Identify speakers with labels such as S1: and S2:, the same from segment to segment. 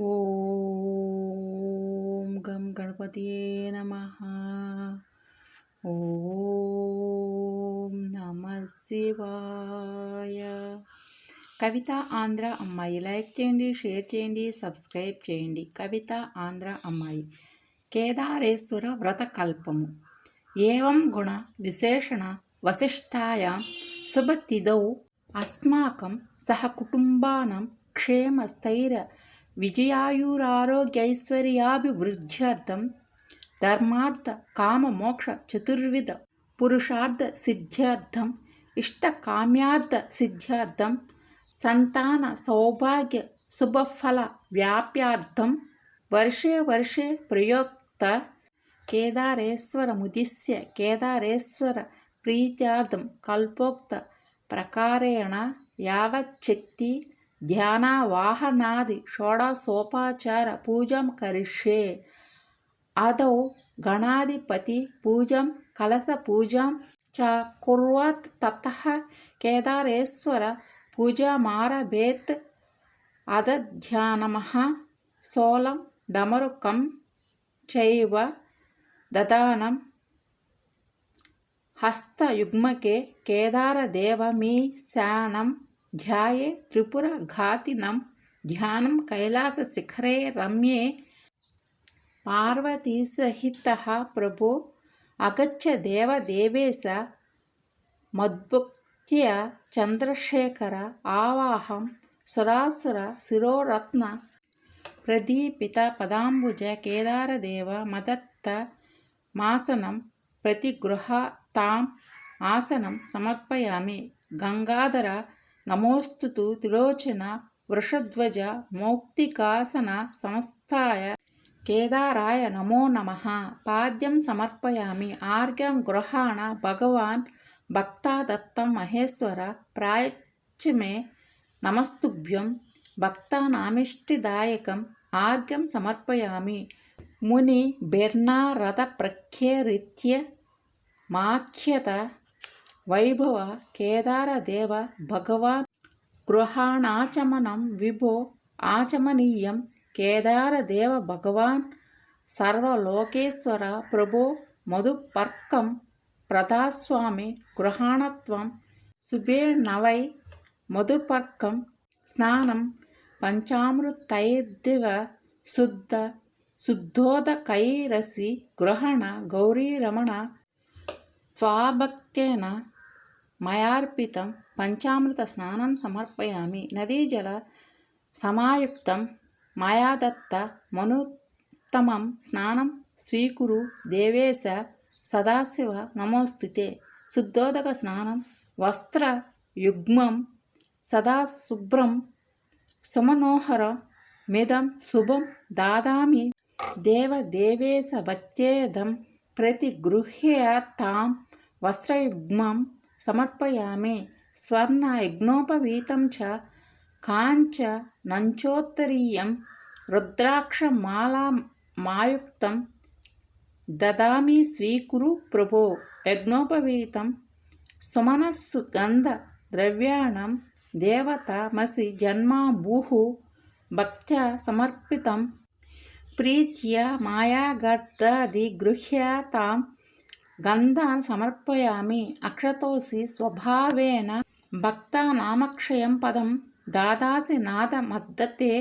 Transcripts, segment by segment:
S1: ఓం గం గణపతియే నమ. ఓం నమ శివాయ. కవిత ఆంధ్ర అమ్మాయి లైక్ చేయండి షేర్ చేయండి సబ్స్క్రైబ్ చేయండి. కవిత ఆంధ్ర అమ్మాయి. కేదారేశ్వర వ్రతకల్పము ఏం గుణ విశేషణ వశిష్టాయ శుభతిథౌ. అస్మాకం సహ కుటుంబానం క్షేమస్థైర విజయాయురారోగ్యైశ్వర్యాభివృద్ధ్యర్థం ధర్మార్థ కామ మోక్ష చతుర్విధ పురుషార్థ సిద్ధ్యర్థం ఇష్టకామ్యార్థ సిద్ధ్యర్థం సంతాన సౌభాగ్య శుభఫల వ్యాప్యార్థం వర్షే వర్షే ప్రయోక్త కేదారేశ్వర ముదిస్య కేదారేశ్వర ప్రీత్యార్థం కల్పోక్త ప్రకారేణ యావచ్చక్తి ధ్యానవాహనాది షోడశోపచార పూజం కరిష్యే. అదౌ గణాధిపతి పూజం కలశ పూజం చ కుర్వత్ తత కేదారేశ్వర పూజామారభేత్ అదధ్యానమ సోలం డమరుకం చైవ దదానం హస్తయుగ్మకే కేదారదేవమీ శానం ధ్యాయే త్రిపుర ఘాతినం ధ్యానం కైలాసశిఖరే రమ్యే. పార్వతీసహిత ప్రభో అగచ్చ దేవదేవేశ మద్భుక్త్య చంద్రశేఖర ఆవాహం సురాసుర శిరోరత్న ప్రదీపిత పదాంబుజ కేదారదేవ మదత్త మాసనం ప్రతిగృహ తాం ఆసనం సమర్పయామి గంగాధర నమోస్తుతు త్రిలోచన వృషధ్వజ మౌక్తికాసన సంస్థాయ కేదారాయ నమో నమ. పాద్యం సమర్పయామి. ఆర్ఘ్యం గృహాణ భగవాన్ భక్తాదత్తం మహేశ్వర ప్రాయచ్చమే నమస్తుభ్యం భక్తానామిష్టిదాయకం ఆర్ఘ్యం సమర్పయామి. ముని బెర్నారథ ప్రఖ్యరిత్య మాఖ్యత వైభవ కేదారదేవ భగవాన్ గృహాణాచమనం విభో ఆచమనీయం కేదారదేవ భగవాన్ సర్వలోకేశ్వర ప్రభో మధుపర్కం ప్రదాస్వామి గృహాణత్వం శుభే నవై మధుపర్కం స్నానం పంచామృతైర్దివ శుద్ధ శుద్ధోదకైరసి గృహణ గౌరీరమణ స్వాభక్తేన మయార్పితం పంచామృత స్నానం సమర్పయామి. నదీజల సమాయుక్తం మయాదత్త మనుత్తమం స్నానం స్వీకురు దేవేశ సదాశివ నమోస్తుతే. శుద్ధోదక స్నానం వస్త్రయుగ్మం సదా శుభ్రం సుమనోహర మిదం శుభం దాదామి దేవదేవేశ భక్తేదం ప్రతిగృహ్యతాం వస్త్రయుగ్మం సమర్పయామి. స్వర్ణ యజ్ఞోపవీతం చ కాంచ నంచోత్తరీయం రుద్రాక్షమాలామాయుక్తం దదామి స్వీకురు ప్రభో. యజ్ఞోపవీతం సుమనస్సు గంధ ద్రవ్యాణం దేవతమసి భూహు భక్త్యా సమర్పితం. ప్రీత్య మాయాగర్దాదిగృహ్యతాం గంధాన్ సమర్పయామి అక్షతోసి స్వభావేన భక్తానామక్షయం పదం దాదాసి నాద మద్దతే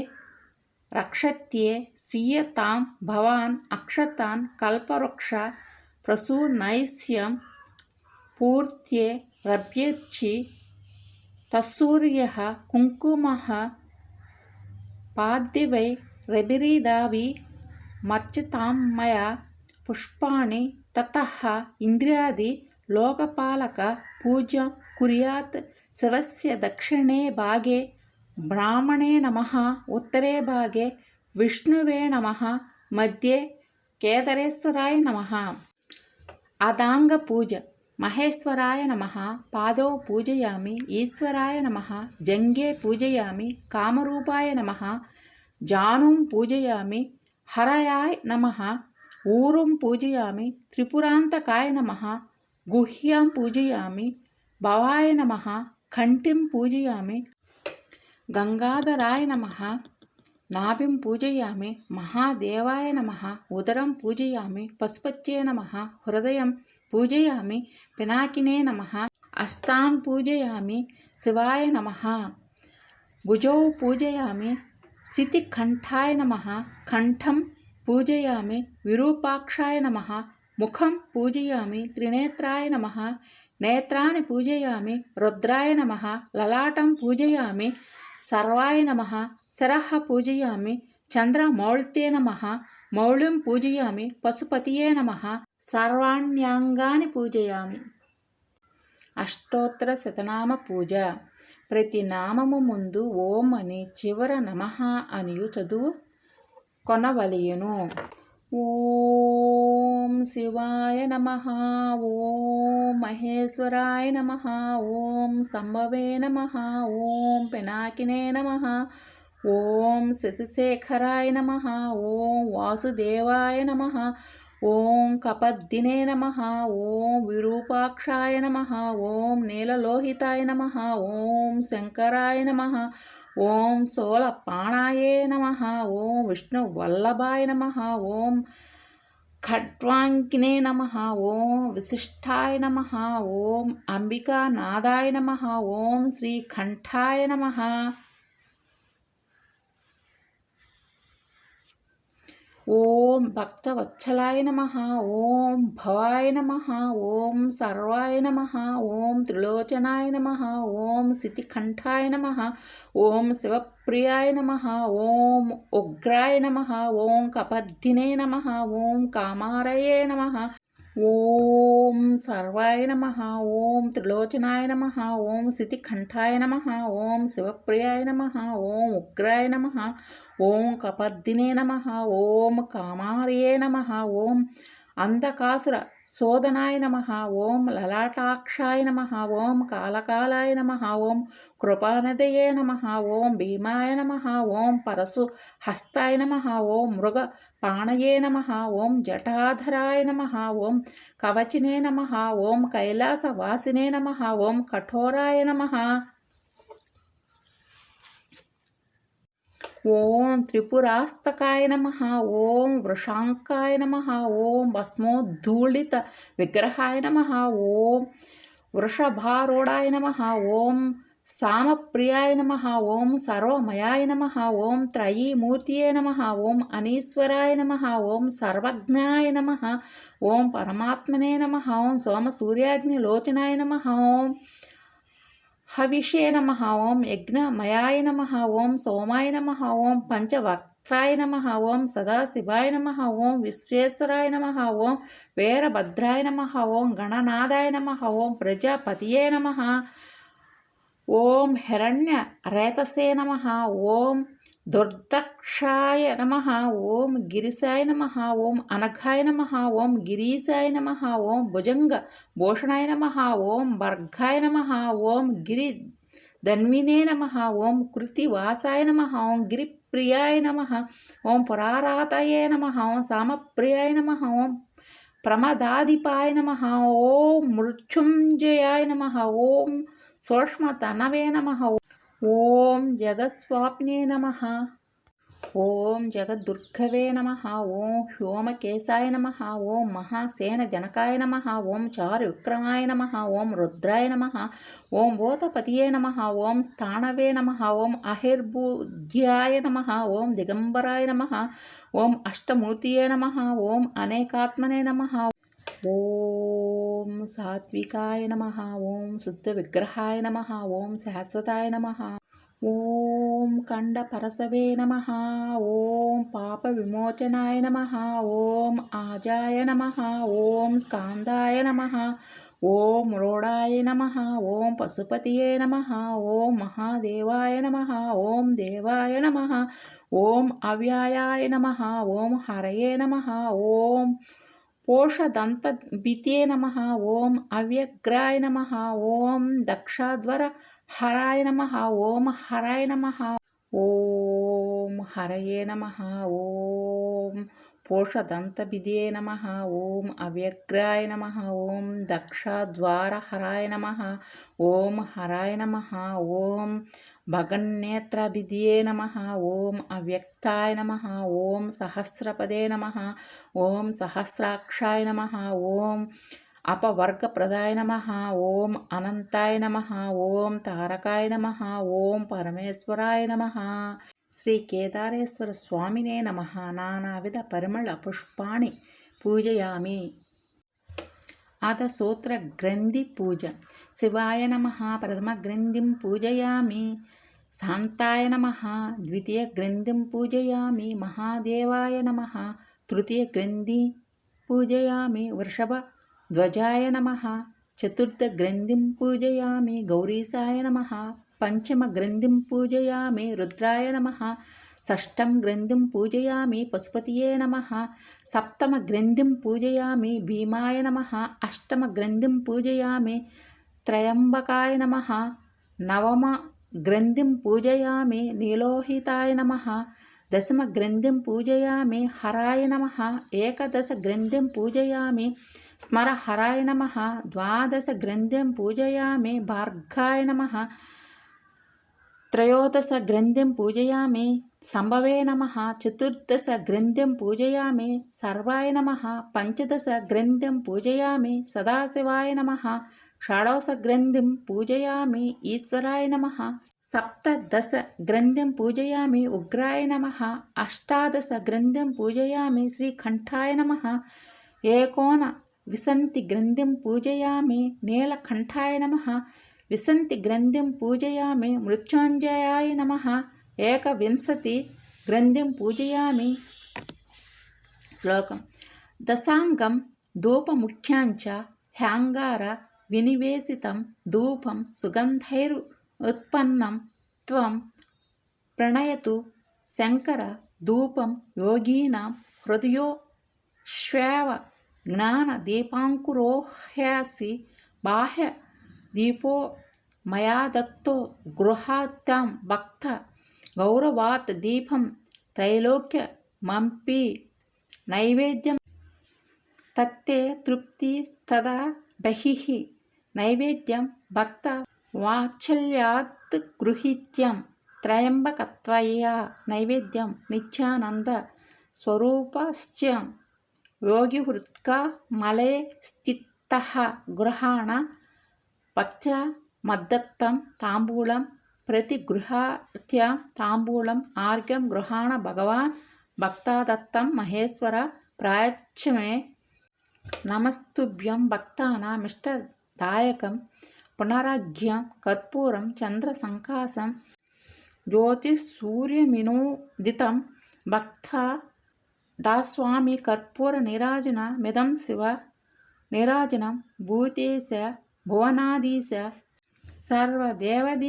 S1: రక్షత్యే స్వీయతాం భవాన్ అక్షతాన్ కల్పవృక్ష ప్రసూనైస్యం పూర్త్యే రభ్యర్చి తస్సూర్య కుంకుమ పార్థివై రబిరీదావి మర్చితాం మయా పుష్పాణి తతః ఇంద్రియాది లోకపాలక పూజ కుర్యాత్ శివస్య దక్షిణే భాగే బ్రాహ్మణే నమ ఉత్తరే భాగే విష్ణువే నమ మధ్యే కేదరేశ్వరాయ నమ. అదాంగ పూజ. మహేశ్వరాయ నమ. పాదో పూజయామి. ఈశ్వరాయ నమ. జంగే పూజయామి. కామరూపాయ నమ. జానుం పూజయామి. హరయాయ నమ. ఊరుం పూజయామి త్రిపురాంతకాయ నమ గుహ్యాం పూజయామి భవాయ నమ కంఠిం పూజయామి గంగాధరాయ నమ నాభిం పూజయామి మహాదేవాయ నమ ఉదరం పూజయామి పశుపత్యే నమ హృదయం పూజయామి పినాకినే నమ అస్తాన్ పూజయామి శివాయ నమ భుజౌ పూజయామి సితికంఠాయ నమ కంఠం పూజయామి విరూపాక్షాయ నమ. ముఖం పూజయామి త్రినేత్రాయ నమ. నేత్రాన్ని పూజయామి రుద్రాయ నమ. లలాటం పూజయామి సర్వాయ నమ. శరః పూజయామి చంద్రమౌళ్తే నమ. మౌళిం పూజయామి పశుపతియే నమ. సర్వాణ్యాంగాన్ని పూజయామి. అష్టోత్తర శతనామ పూజ. ప్రతి నామము ముందు ఓం అని చివర నమ అనియు చదువు. కొనవలయును ఓం శివాయ నమ. ఓం మహేశ్వరాయ నమ. ఓం సంభవే నమ. ఓం పినాకినే నమ. ఓం శశిశేఖరాయ నమ. ఓం వాసుదేవాయ నమ. ఓం కపద్దినే నమ. ఓం విరూపాక్షాయ నమ. ఓం నీలలోహితాయ నమ. ఓం శంకరాయ నమ. ఓం సోల పాణాయే నమ ఓం విష్ణు వల్లభాయ నమ ఓం ఖడ్వాంకినే నమ ఓం విశిష్టాయ నమ ఓం అంబికానాదాయ నమ ఓం శ్రీకంఠాయ నమ. ఓం భక్తవత్సలాయ నమ ఓం భవాయ నమ ఓం సర్వాయ నమ ఓం త్రిలోచనాయ నమ ఓం శితికంఠాయ నమ ఓం శివప్రియాయ నమ ఓం ఉగ్రాయ నమ ఓం కపద్దినే నమ ఓం కామారయే నమ. ఓం సర్వాయ నమ ఓం త్రిలోచనాయ నమ ఓం శితికంఠాయ నమ ఓం శివప్రియాయ నమ ఓం ఉగ్రాయ నమ ఓం కపర్దినే నమ ఓం కామార్యే నమ ఓం అంధకాసుర శోధనాయ నమ ఓం లలాటాక్షాయ నమ ఓం కాలకాలాయ నమ ఓం కృపానదయే నమ ఓం భీమాయ నమ ఓం పరశు హస్తాయ నమ ఓం మృగ పాణయే నమ ఓం జటాధరాయ నమ ఓం కవచినే నమ ఓం కైలాసవాసినే నమ ఓం కఠోరాయ నమ. ఓం త్రిపురాస్తకాయ నమ ఓం వృషాంకాయ నమ ఓం భస్మోద్ధూళిత విగ్రహాయ నమ ఓం వృషభారూఢాయ నమ ఓం సామప్రియాయ నమ ఓం సర్వమయాయ నమ ఓం త్రయీమూర్తియే నమ ఓం అనీశ్వరాయ నమ ఓం సర్వజ్ఞాయ నమ ఓం పరమాత్మనే నమ ఓం సోమసూర్యాగ్ని లోచనాయ నమ ఓం హవిషే నమ ఓం యజ్ఞమయాయ నమ ఓం సోమాయ నమ ఓం పంచవక్త్రాయ నమ ఓం సదాశివాయ నమ ఓం విశ్వేశ్వరాయ నమ ఓం వీరభద్రాయ నమ ఓం గణనాథాయ నమ ఓం ప్రజాపతియే నమ ఓం హిరణ్య రేతసే నమ ఓం దుర్దక్షాయ నమ ఓం గిరిశాయ నమ ఓం అనఘాయ నమ ఓం గిరీశాయ నమ ఓం భుజంగ భూషణాయ నమ ఓం భర్గాయ నమ ఓం గిరి ధన్వినే నమ ఓం కృతివాసాయ నమ ఓం గిరిప్రియాయ నమ ఓం పురారాతయే నమ ఓం సామప్రియాయ నమ ఓం ప్రమదాధిపాయ నమ ఓం మృత్యుంజయాయ నమ ఓం సూక్ష్మతనవే నమ ఓం జగస్వాప్నే నమ ఓం జగద్దుర్గవే నమ ఓం హ్యోమకేశాయ నమ ఓం మహాసేన జనకాయ నమ ఓం చారు విక్రమాయ నమ ఓం రుద్రాయ నమ ఓం ఓతపతియే నమ ఓం స్థాణవే నమ ఓం అహిర్బుద్ధ్యాయ నమ ఓం దిగంబరాయ నమ ఓం అష్టమూర్తియే నమ ఓం అనేకాత్మనే నమ ఓం సాత్వికాయ నమ ఓం శుద్ధ విగ్రహాయ నమ ఓం శాశ్వతాయ నమ ఓం కండ పరసవే నమ ఓం పాప విమోచనాయ నమ ఓం ఆజాయ నమ ఓం స్కాందాయ నమ ఓం రోడాయ నమ ఓం పశుపతియే నమ ఓం మహాదేవాయ నమ ఓం దేవాయ నమ ఓం అవ్యాయాయ నమ ఓం హరయే నమ ఓం పోషదంత బితే నమ ఓం అవ్యగ్రాయ నమ ఓం దక్షాధ్వర హరాయ నమ ఓం హరాయ నమ ఓం హరయే నమ ఓం ఓం పోషదంతభిదే నమ ఓం అవ్యగ్రాయ నమ ఓం దక్షద్వారహరాయ నమ ఓం హరాయ నమ ఓం భగన్నేత్రభిధియే నమ ఓం అవ్యక్తాయ నమ ఓం సహస్రపదే నమ ఓం సహస్రాక్షాయ నమ ఓం అపవర్గప్రదాయ నమ ఓం అనంతాయ నమ ఓం తారకాయ నమ ఓం పరమేశ్వరాయ నమ శ్రీ కేదారేశ్వర స్వామినే నమ. నానావిధ పరిమళ పుష్పాణి పూజయామి. అత సూత్ర గ్రంథి పూజ. శివాయ నమ. ప్రథమ గ్రంథిం పూజయామి. శాంతాయ నమ. ద్వితీయ గ్రంథిం పూజయామి. మహాదేవాయ నమ. తృతీయ గ్రంథి పూజయామి. వృషభ ధ్వజాయ నమ. చతుర్థ గ్రంథిం పూజయామి. గౌరీశాయ నమ. పంచమ గ్రంథిం పూజయామి రుద్రాయ నమ. షష్టం గ్రంథిం పూజయామి పశుపతియే నమ. సప్తమ గ్రంథిం పూజయామి భీమాయ నమ. అష్టమ గ్రంథిం పూజయామి త్రయంబకాయ నమ. నవమ గ్రంథిం పూజయామి నీలోహితాయ నమ. దశమ గ్రంథిం పూజయామి హరాయ నమ. ఏకదశ గ్రంథిం పూజయామి స్మరహరాయ నమ. ద్వాదశ గ్రంథిం పూజయామి భార్గాయ నమ. త్రయోదశ గ్రంథిం పూజయామి. సంభవే నమ. చతుర్దశ గ్రంథిం పూజయామి. సర్వాయ నమ. పంచదశ గ్రంథిం పూజయామి. సదాశివాయ నమ. షాడోశ గ్రంథిం పూజయామి. ఈశ్వరాయ నమ. సప్తదశ గ్రంథిం పూజయామి. ఉగ్రాయ నమ. అష్టాదశ గ్రంథిం పూజయామి. శ్రీకంఠాయ నమ. ఏకోన విసంతి గ్రంథిం పూజయామి. నీలకంఠాయ నమ. విసంతి గ్రంథిం పూజయామి మృత్యుంజయాయ నమ. ఏకవింశతి గ్రంథిం పూజయామి. శ్లోకం. దశాంగం ధూపముఖ్యాంచ హ్యాంగార వినివేశితం ధూపం సుగంధైరు ఉత్పన్నం త్వం ప్రణయతు శంకర ధూపం యోగీనాం హృదయో శ్వేవ జ్ఞానదీపాంకురోహ్యాసి బాహ్య దీపో మయా దత్తో గృహాత్యాం భక్త గౌరవాత్ దీపం త్రైలోక్య మంపి నైవేద్యం తత్తే తృప్తి తృప్తిస్తదా బహిః నైవేద్యం భక్త వాత్సల్యాత్ గృహీత్యం త్రయంబకత్వయా నైవేద్యం నిత్యానంద స్వరూపస్య యోగిహృత్కా మలే స్థిత గృహాణ భక్త్యా మద్దత్తం తాంబూలం ప్రతి గృహాత్య తాంబూలం ఆర్ఘ్యం గృహాణ భగవాన్ భక్తాదత్తం మహేశ్వర ప్రాయచ్చమే నమస్తుభ్యం భక్తానామిష్టదాయకం పునరాఘ్యం కర్పూరం చంద్ర సంకాసం జ్యోతిసూర్యమినోదితం భక్త దాస్వామి కర్పూర నిరాజన మిదం శివ నిరాజనం భూతేశ భువనాధీశ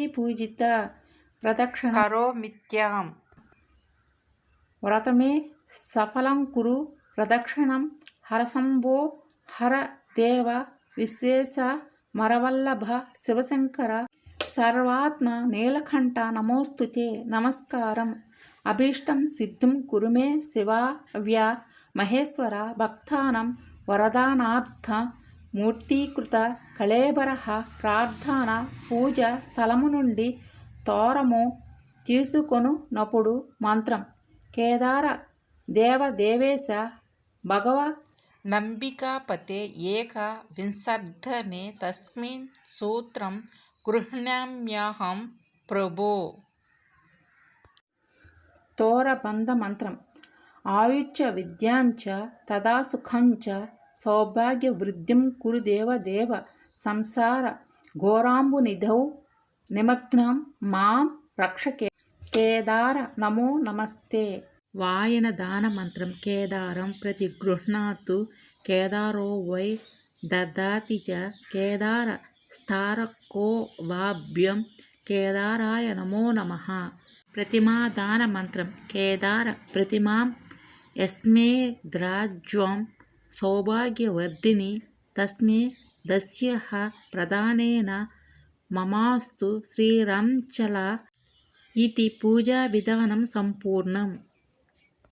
S1: పూజిత ప్రదక్షిణ. కరోమిత్యాం వ్రతమే సఫలం కురు ప్రదక్షిణం. హరసంభో హర దేవ విశ్వేశ మరవల్లభ శివశంకర. సర్వాత్మ నీలకంఠ నమోస్తుతే నమస్కారం. అభీష్టం సిద్ధిం కురుమే శివావ్య. మహేశ్వర భక్తానం వరదానార్థ మూర్తీకృత కళేబర ప్రార్థన పూజ స్థలము నుండి తోరము తీసుకొనునప్పుడు మంత్రం. కేదార దేవదేవేశ భగవ నంబికాపతే ఏక వింశర్ధనే తస్మిన్ సూత్రం గృహ్ణామ్యహం ప్రభో. తోరబంధ మంత్రం. ఆయుచ్చ విద్యాంచ తదా సుఖంచ సౌభాగ్య వృద్ధిం కురు దేవదేవ సంసార ఘోరాంబునిధౌ నిమగ్నం మాం రక్షకే. కేదార నమో నమస్తే. వాయన దాన మంత్రం కేదారం ప్రతి గృహ్ణాతు కేదారో వై దదాతి చ కేదార స్థారకో వాభ్యం కేదారాయ నమో నమ. ప్రతిమా దాన మంత్రం కేదార ప్రతిమాం ఎస్మే గ్రాజ్వం సౌభాగ్యవర్ధిని తస్మే దస్యః ప్రదానేన మమాస్తు శ్రీరంచల ఇది పూజా విధానం సంపూర్ణం.